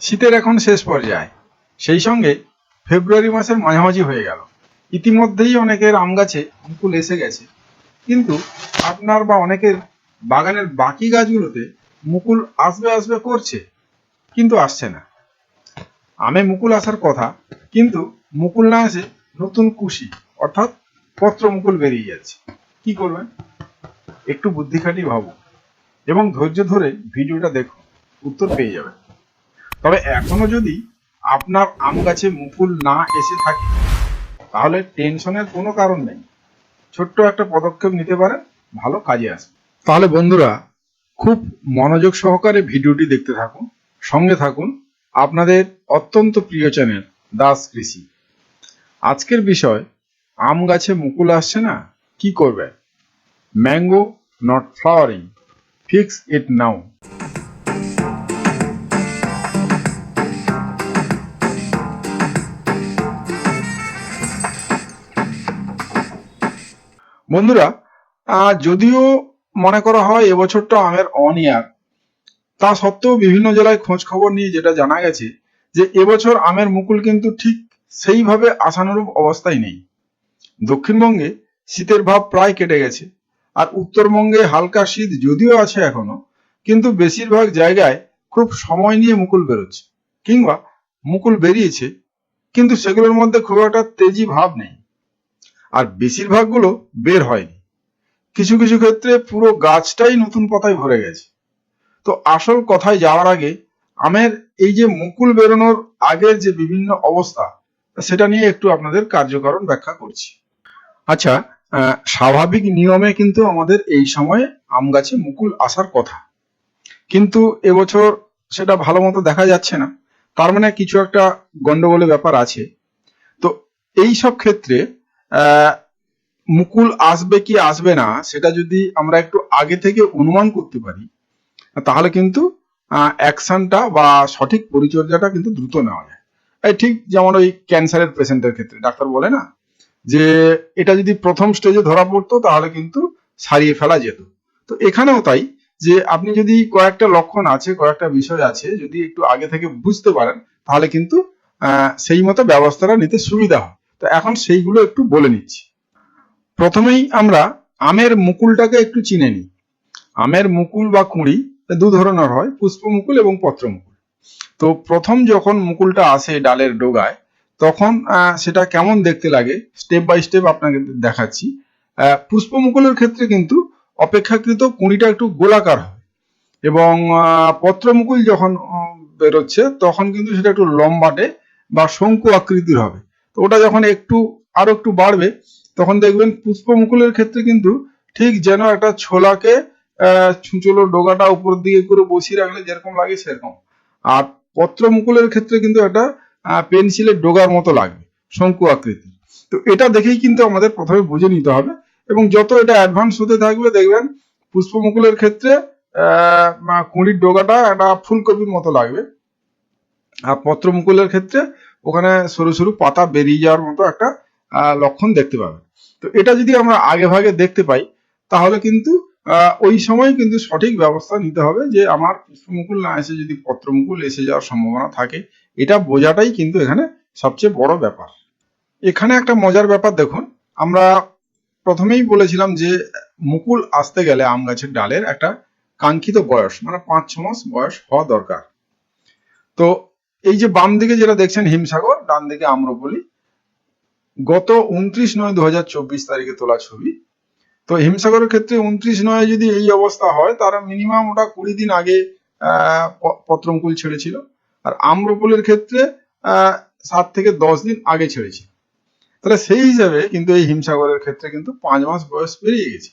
শীতের এখন শেষ পর্যায়ে। সেই সঙ্গে ফেব্রুয়ারি মাসের মাঝামাঝি হয়ে গেল। ইতিমধ্যেই অনেকের আম গাছে মুকুল এসে গেছে। কিন্তু আপনার বা অনেকের বাগানের বাকি গাছগুলোতে মুকুল আসবে আসবে করছে, কিন্তু আসছে না। আমে মুকুল আসার কথা, কিন্তু মুকুল না এসে নতুন কুশি, অর্থাৎ পত্র মুকুল বেরিয়ে যাচ্ছে। কি করবেন? একটু বুদ্ধি খাটিয়ে ভাবুন এবং ধৈর্য ধরে ভিডিওটা দেখুন। উত্তর পেয়ে যাবেন। তবে এখনও যদি আপনার আম গাছে মুকুল না এসে থাকে, তাহলে টেনশনের কোনো কারণ নেই। ছোট্ট একটা পদক্ষেপ নিতে পারেন, ভালো কাজে আসবে। তাহলে বন্ধুরা, খুব মনোযোগ সহকারে ভিডিওটি দেখতে থাকুন, সঙ্গে থাকুন আপনাদের অত্যন্ত প্রিয় চ্যানেল দাস কৃষি। আজকের বিষয়, আম গাছে মুকুল আসছে না, কি করবে? Mango not flowering fix it now বন্ধুরা যদিও মনে করা হয় এবছরটা আমের অন ইয়ার, তা সত্ত্বেও বিভিন্ন জেলায় খোঁজ খবর নিয়ে যেটা জানা গেছে যে এবছর আমের মুকুল কিন্তু ঠিক সেইভাবে আশানুরূপ অবস্থায় নেই। দক্ষিণবঙ্গে শীতের ভাব প্রায় কেটে গেছে, আর উত্তরবঙ্গে হালকা শীত যদিও আছে এখনও, কিন্তু বেশিরভাগ জায়গায় খুব সময় নিয়ে মুকুল বেরোচ্ছে, কিংবা মুকুল বেরিয়েছে, কিন্তু সেগুলোর মধ্যে খুব একটা তেজি ভাব নেই। আর বেশিরভাগগুলো বের হয়নি। কিছু কিছু ক্ষেত্রে পুরো গাছটাই নতুন পাতায় ভরে গেছে। তো আসল কথায় যাওয়ার আগে, আমের এই যে মুকুল বেরোনোর আগের যে বিভিন্ন অবস্থা, সেটা নিয়ে একটু আপনাদের কার্যকারণ ব্যাখ্যা করছি। আচ্ছা স্বাভাবিক নিয়মে কিন্তু আমাদের এই সময়ে আম গাছে মুকুল আসার কথা। কিন্তু এবছর সেটা ভালো মতো দেখা যাচ্ছে না। তার মানে কিছু একটা গন্ডগোলের ব্যাপার আছে। তো এই সব ক্ষেত্রে মুকুল আসবে কি আসবে না, সেটা যদি আমরা একটু আগে থেকে অনুমান করতে পারি, তাহলে কিন্তু অ্যাকশনটা বা সঠিক পরিচর্যাটা কিন্তু দ্রুত নেওয়া যায়। ঠিক যেমন ওই ক্যান্সারের পেশেন্টের ক্ষেত্রে, ডাক্তার বলে না, যে এটা যদি প্রথম স্টেজে ধরা পড়তো, তাহলে কিন্তু সারিয়ে ফেলা যেত। তো এখানেও তাই, যে আপনি যদি কয়েকটা লক্ষণ আছে, কয়েকটা বিষয় আছে, যদি একটু আগে থেকে বুঝতে পারেন, তাহলে কিন্তু সেই মতো ব্যবস্থাটা নিতে সুবিধা হয়। তো এখন সেইগুলো একটু বলে নিচ্ছি। প্রথমেই আমরা আমের মুকুলটাকে একটু চিনে নিই। আমের মুকুল বা কুঁড়ি দু ধরনের হয় পুষ্প মুকুল এবং পত্র মুকুল তো প্রথম যখন মুকুলটা আসে ডালের ডোগায় তখন সেটা কেমন দেখতে লাগে স্টেপ বাই স্টেপ আপনাকে দেখাচ্ছি। পুষ্প মুকুলের ক্ষেত্রে কিন্তু অপেক্ষাকৃত কুঁড়িটা একটু গোলাকার হয় এবং আহ, পত্র মুকুল যখন বেরোচ্ছে তখন কিন্তু সেটা একটু লম্বাটে বা শঙ্কু আকৃতির হবে। তো ওটা যখন একটু আরও একটু বাড়বে তখন দেখবেন পুষ্প মুকুলের ক্ষেত্রে কিন্তু ঠিক যেন একটা ছোলাকে ছুঁচলো ডোগাটা উপর দিকে করে বসিয়ে রাখলে যেরকম লাগে সেরকম। আর পত্র মুকুলের ক্ষেত্রে কিন্তু একটা পেন্সিলের ডোগার মতো লাগবে শঙ্কু আকৃতি তো এটা দেখেই কিন্তু আমাদের প্রথমে বুঝে নিতে হবে এবং যত এটা অ্যাডভান্স হতে থাকবে দেখবেন পুষ্প মুকুলের ক্ষেত্রে আহ, কুঁড়ির ডোগাটা একটা ফুলকপির মতো লাগবে। আর পত্র মুকুলের ক্ষেত্রে ওখানে সরু সরু পাতা বেরিয়ে যাওয়ার মতো একটা লক্ষণ দেখতে পাবেন তো এটা যদি আমরা আগে ভাগে দেখতে পাই, তাহলে কিন্তু ওই সময় কিন্তু সঠিক ব্যবস্থা নিতে হবে যে আমার পুষ্পমুকুল না এসে যদি পত্রমুকুল এসে যাওয়ার সম্ভাবনা থাকে, এটা বোঝাটাই কিন্তু এখানে সবচেয়ে বড় ব্যাপার। এখানে একটা মজার ব্যাপার দেখুন, আমরা প্রথমেই বলেছিলাম যে মুকুল আসতে গেলে আম গাছের ডালের একটা কাঙ্ক্ষিত বয়স মানে পাঁচ ছ মাস বয়স হওয়া দরকার। তো এই যে বাম দিকে যেটা দেখছেন হিমসাগর, ডান দিকে আম্রপলি, গত উনত্রিশ নয় দু তারিখে তোলা ছবি। তো হিমসাগরের ক্ষেত্রে উনত্রিশ নয় যদি এই অবস্থা হয় তারা মিনিমাম ওটা কুড়ি দিন আগে পত্রমকুল ছেড়েছিল। আর আম্রপলির ক্ষেত্রে সাত থেকে দশ দিন আগে ছেড়েছিল তাহলে সেই হিসাবে কিন্তু এই হিমসাগরের ক্ষেত্রে কিন্তু পাঁচ মাস বয়স পেরিয়ে গেছে।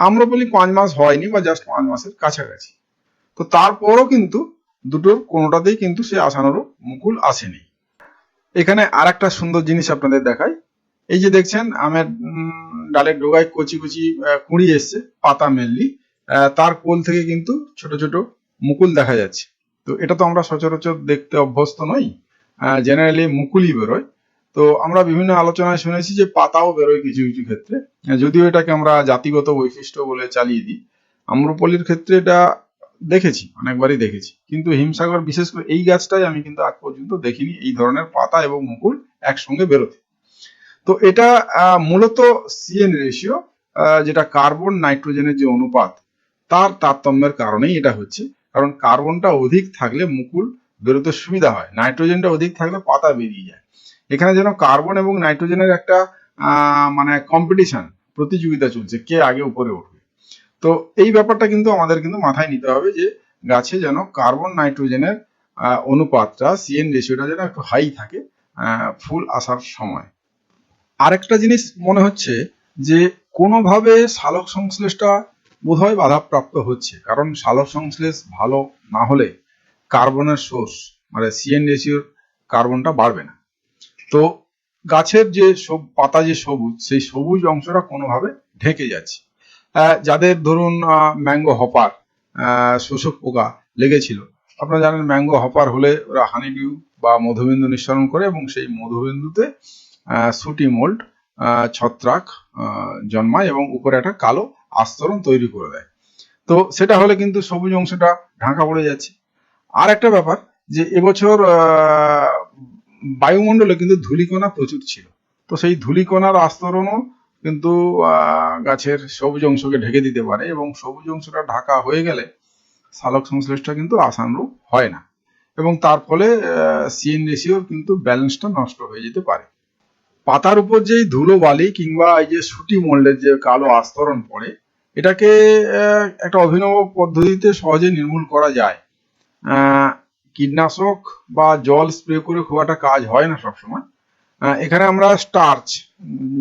আম্রপলি পাঁচ মাস হয়নি বা জাস্ট পাঁচ মাসের কাছাকাছি। তো তারপরও কিন্তু দুটোর কোনোটাতেই কিন্তু সে আশানুরূপ মুকুল আসেনি। এখানে আর একটা সুন্দর জিনিস আপনাদের দেখাই। এই যে দেখছেন, আমের ডালের ডোগায় কচি কচি কুঁড়ি এসছে, পাতা মেনলি। তার কোল থেকে কিন্তু ছোট ছোট মুকুল দেখা যাচ্ছে। তো এটা তো আমরা সচরাচর দেখতে অভ্যস্ত নই। জেনারেলি মুকুলই বেরোয়। তো আমরা বিভিন্ন আলোচনায় শুনেছি যে পাতাও বেরোয় কিছু কিছু ক্ষেত্রে। যদিও এটাকে আমরা জাতিগত বৈশিষ্ট্য বলে চালিয়ে দিই। আম্রপলির ক্ষেত্রে এটা দেখেছি, অনেকবারই দেখেছি। কিন্তু হিমসাগর, বিশেষ করে এই গাছটাই আমি কিন্তু আজ পর্যন্ত দেখিনি, এই ধরনের পাতা এবং মুকুল একসঙ্গে বেরোতে। তো এটা মূলত সিএন রেশিও যেটা কার্বন নাইট্রোজেনের যে অনুপাত, তার তারতম্যের কারণেই এটা হচ্ছে। কারণ কার্বনটা অধিক থাকলে মুকুল বেরোতে সুবিধা হয় নাইট্রোজেনটা অধিক থাকলে পাতা বেরিয়ে যায়। এখানে যেন কার্বন এবং নাইট্রোজেনের একটা মানে কম্পিটিশন প্রতিযোগিতা চলছে, কে আগে উপরে উঠবে। তো এই ব্যাপারটা কিন্তু আমাদের কিন্তু মাথায় নিতে হবে যে গাছে যেন কার্বন নাইট্রোজেনের অনুপাতটা সিএন রেশিওটা যেন একটু হাই থাকে ফুল আসার সময়। আরেকটা জিনিস মনে হচ্ছে যে কোনোভাবে সালোক সংশ্লেষটা বোধহয় বাধাপ্রাপ্ত হচ্ছে। কারণ সালোক সংশ্লেষ ভালো না হলে কার্বনের সোর্স মানে সিএন রেশিওর কার্বনটা বাড়বে না। তো গাছের যে সব, পাতা যে সবুজ, সেই সবুজ অংশটা কোনোভাবে ঢেকে যাচ্ছে। যাদের ধরুন ম্যাঙ্গো হপার শোষক পোকা লেগেছিল। আপনারা জানেন ম্যাঙ্গো হপার হলে ওরা হানিডিউ বা মধুবিন্দু নিঃসরণ করে এবং সেই মধুবিন্দুতে সুটি মোল্ড ছত্রাক জন্মায় এবং উপরে একটা কালো আস্তরণ তৈরি করে দেয়। তো সেটা হলে কিন্তু সবুজ অংশটা ঢাকা পড়ে যাচ্ছে। আর একটা ব্যাপার যে এবছর বায়ুমণ্ডলে কিন্তু ধূলিকণা প্রচুর ছিল। তো সেই ধূলিকণার আস্তরণও কিন্তু গাছের সবুজ অংশকে ঢেকে দিতে পারে এবং সবুজ অংশটা ঢাকা হয়ে গেলে সালোক সংশ্লেষটা কিন্তু আসানরূপ হয় না। এবং তার ফলে সিএন রেশিওর কিন্তু ব্যালেন্সটা নষ্ট হয়ে যেতে পারে। পাতার উপর যে ধুলো বালি কিংবা এই যে সুটি মোল্ডের যে কালো আস্তরণ পড়ে, এটাকে একটা অভিনব পদ্ধতিতে সহজে নির্মূল করা যায়। কীটনাশক বা জল স্প্রে করে খুব একটা কাজ হয় না সবসময়। এখানে আমরা স্টার্চ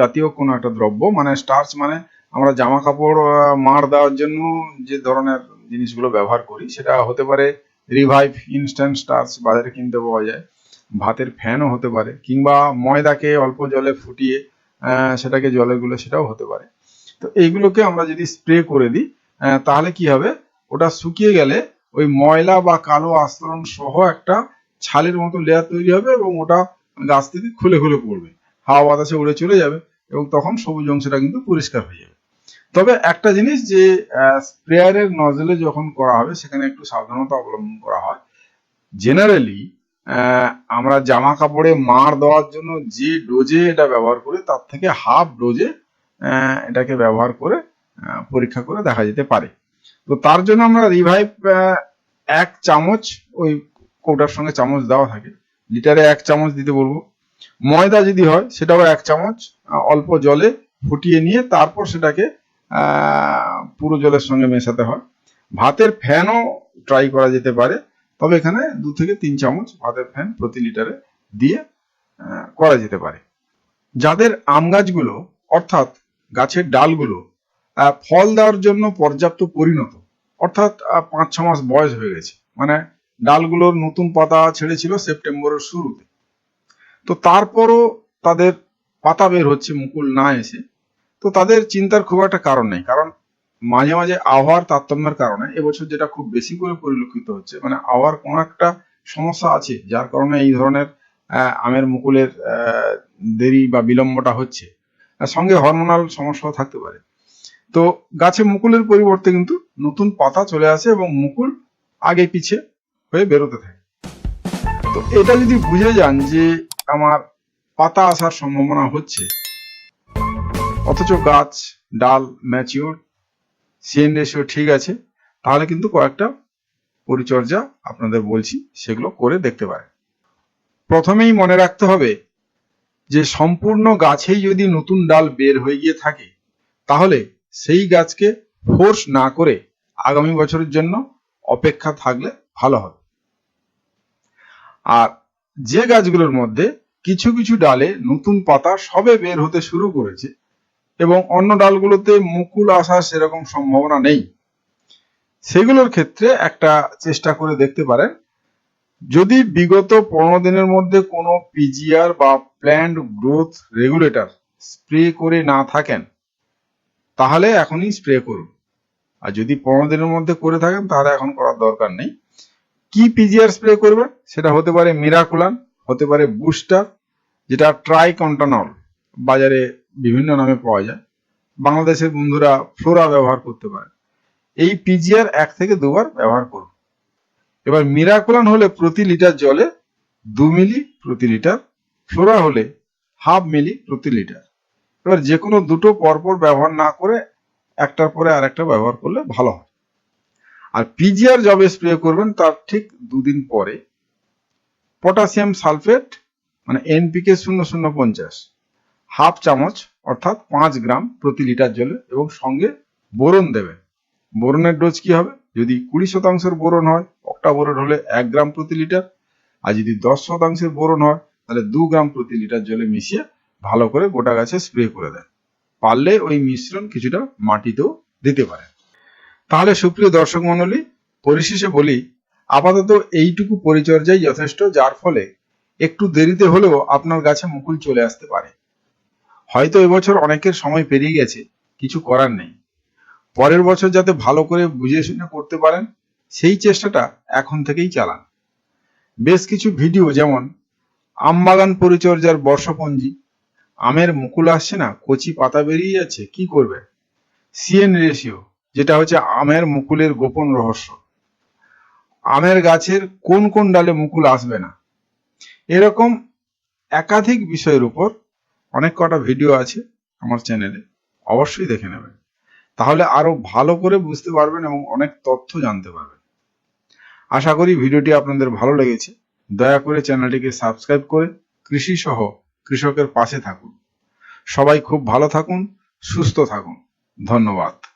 জাতীয় কোনো একটা দ্রব্য মানে স্টার্চ মানে আমরা জামা কাপড় মাড় দেওয়ার জন্য যে ধরনের জিনিসগুলো ব্যবহার করি, সেটা হতে পারে রিভাইভ ইনস্ট্যান্ট স্টার্চ বাজারে কিনতে পাওয়া যায়, ভাতের ফ্যানও হতে পারে, কিংবা ময়দাকে অল্প জলে ফুটিয়ে সেটাকে জলে গুলে সেটাও হতে পারে। তো এইগুলোকে আমরা যদি স্প্রে করে দিই তাহলে কি হবে? ওটা শুকিয়ে গেলে ওই ময়লা বা কালো আস্তরণ সহ একটা ছালের মতো লেয়ার তৈরি হবে এবং ওটা গাছ থেকে খুলে খুলে পড়বে। হাওয়া বাতাসে উড়ে চলে যাবে এবং তখন সবুজ অংশটা কিন্তু পরিষ্কার হয়ে যাবে। তবে একটা জিনিস যে স্প্রেয়ারের নজলে যখন করা হবে, সেখানে একটু সাবধানতা অবলম্বন করা হয়। জেনারেলি আমরা জামা কাপড়ে মার দেওয়ার জন্য যে ডোজে এটা ব্যবহার করি, তার থেকে হাফ ডোজে এটাকে ব্যবহার করে পরীক্ষা করে দেখা যেতে পারে। তো তার জন্য আমরা রিভাইভ এক চামচ ওই কৌটার সঙ্গে চামচ দেওয়া থাকে। লিটারে এক চামচ দিতে বলব। ময়দা যদি হয়, সেটাও এক চামচ অল্প জলে ফুটিয়ে নিয়ে তারপর সেটাকে পুরো জলের সঙ্গে মেশাতে হয়। ভাতের ফ্যানও ট্রাই করা যেতে পারে, তবে এখানে দু থেকে তিন চামচ ভাতের ফ্যান প্রতি লিটারে দিয়ে করা যেতে পারে। যাদের আম গাছগুলো, অর্থাৎ গাছের ডালগুলো ফল দেওয়ার জন্য পর্যাপ্ত পরিণত, অর্থাৎ পাঁচ ছ মাস বয়স হয়ে গেছে মানে ডালগুলোর নতুন পাতা ছেড়েছিল সেপ্টেম্বরের শুরুতে। তো তারপরও তাদের পাতা বের হচ্ছে, মুকুল না এসে। তো তাদের চিন্তার খুব একটা কারণ নেই, কারণ মাঝে মাঝে আবহাওয়ার তারতম্যের কারণে এবছর যেটা খুব বেশি করে পরিলক্ষিত হচ্ছে মানে আবহাওয়ার কোনো একটা সমস্যা আছে, যার কারণে এই ধরনের আমের মুকুলের দেরি বা বিলম্বটা হচ্ছে। সঙ্গে হরমোনাল সমস্যাও থাকতে পারে। তো গাছে মুকুলের পরিবর্তে কিন্তু নতুন পাতা চলে আসে এবং মুকুল আগে পিছে হয়ে বেরোতে থাকে। তো এটা যদি বুঝে যান যে আমার পাতা আসার সম্ভাবনা হচ্ছে, অথচ গাছ, ডাল ম্যাচিওর সিএন রেশিও ঠিক আছে, তাহলে কিন্তু কয়েকটা পরিচর্যা আপনাদের বলছি, সেগুলো করে দেখতে পারেন। প্রথমেই মনে রাখতে হবে যে সম্পূর্ণ গাছেই যদি নতুন ডাল বের হয়ে গিয়ে থাকে, তাহলে সেই গাছকে ফোর্স না করে আগামী বছরের জন্য অপেক্ষা থাকলে ভালো হবে। আর যে গাছগুলোর মধ্যে কিছু কিছু ডালে নতুন পাতা সবে বের হতে শুরু করেছে এবং অন্য ডালগুলোতে মুকুল আসার সেরকম সম্ভাবনা নেই। সেগুলোর ক্ষেত্রে একটা চেষ্টা করে দেখতে পারেন, যদি বিগত পনেরো দিনের মধ্যে কোনো পিজিআর বা প্ল্যান্ড গ্রোথ রেগুলেটর স্প্রে করে না থাকেন, তাহলে এখনই স্প্রে করুন। আর যদি পনেরো দিনের মধ্যে করে থাকেন, তাহলে এখন করার দরকার নেই। কি পিজিআর স্প্রে করবে? সেটা হতে পারে মিরাকুলান হতে পারে বুস্টার যেটা ট্রাই কন্টানল বাজারে বিভিন্ন নামে পাওয়া যায়। বাংলাদেশের বন্ধুরা ফ্লোরা ব্যবহার করতে পারে। এই পিজিআর এক থেকে দুবার ব্যবহার করুন। এবার মিরাকুলান হলে প্রতি লিটার জলে দু মিলি প্রতি লিটার, ফ্লোরা হলে হাফ মিলি প্রতি লিটার। এবার যে কোনো দুটো পরপর ব্যবহার না করে একটার পরে আরেকটা ব্যবহার করলে ভালো হয়। আর পিজিআর যবে স্প্রে করবেন, তার ঠিক দুদিন পরে। পটাশিয়াম সালফেট মানে এনপিকে শূন্য শূন্য পঞ্চাশ। হাফ চামচ, অর্থাৎ পাঁচ গ্রাম প্রতি লিটার জলে এবং সঙ্গে বোরন দেবেন। বোরনের ডোজ কি হবে? যদি কুড়ি শতাংশের বোরন হয় অক্টা বোরন হলে এক গ্রাম প্রতি লিটার। আর যদি দশ শতাংশের বোরন হয়, তাহলে দু গ্রাম প্রতি লিটার জলে মিশিয়ে ভালো করে গোটা গাছে স্প্রে করে দেন। পারলে ওই মিশ্রণ কিছুটা মাটিতেও দিতে পারেন। তাহলে সুপ্রিয় দর্শক মণ্ডলী পরিশেষে বলি, আপাতত এইটুকু পরিচর্যাই যথেষ্ট, যার ফলে একটু দেরিতে হলেও আপনার গাছে মুকুল চলে আসতে পারে। হয়তো এবছর অনেকের সময় পেরিয়ে গেছে, কিছু করার নেই। পরের বছর যাতে ভালো করে বুঝে শুনে করতে পারেন, সেই চেষ্টাটা এখন থেকেই চালান। বেশ কিছু ভিডিও যেমন, আমবাগান পরিচর্যার বর্ষপঞ্জি, আমের মুকুল আসছে না, কচি পাতা বেরিয়ে যাচ্ছে, কি করবে? সিএন রেশিও যেটা হচ্ছে আমের মুকুলের গোপন রহস্য। আমের গাছের কোন কোন ডালে মুকুল আসবে না। এরকম একাধিক বিষয়ের উপর অনেক কটা ভিডিও আছে আমার চ্যানেলে। অবশ্যই দেখে নেবেন। তাহলে আরও ভালো করে বুঝতে পারবেন এবং অনেক তথ্য জানতে পারবেন। আশা করি ভিডিওটি আপনাদের ভালো লেগেছে। দয়া করে চ্যানেলটিকে সাবস্ক্রাইব করে কৃষি সহ কৃষকের পাশে থাকুন। সবাই খুব ভালো থাকুন, সুস্থ থাকুন। ধন্যবাদ।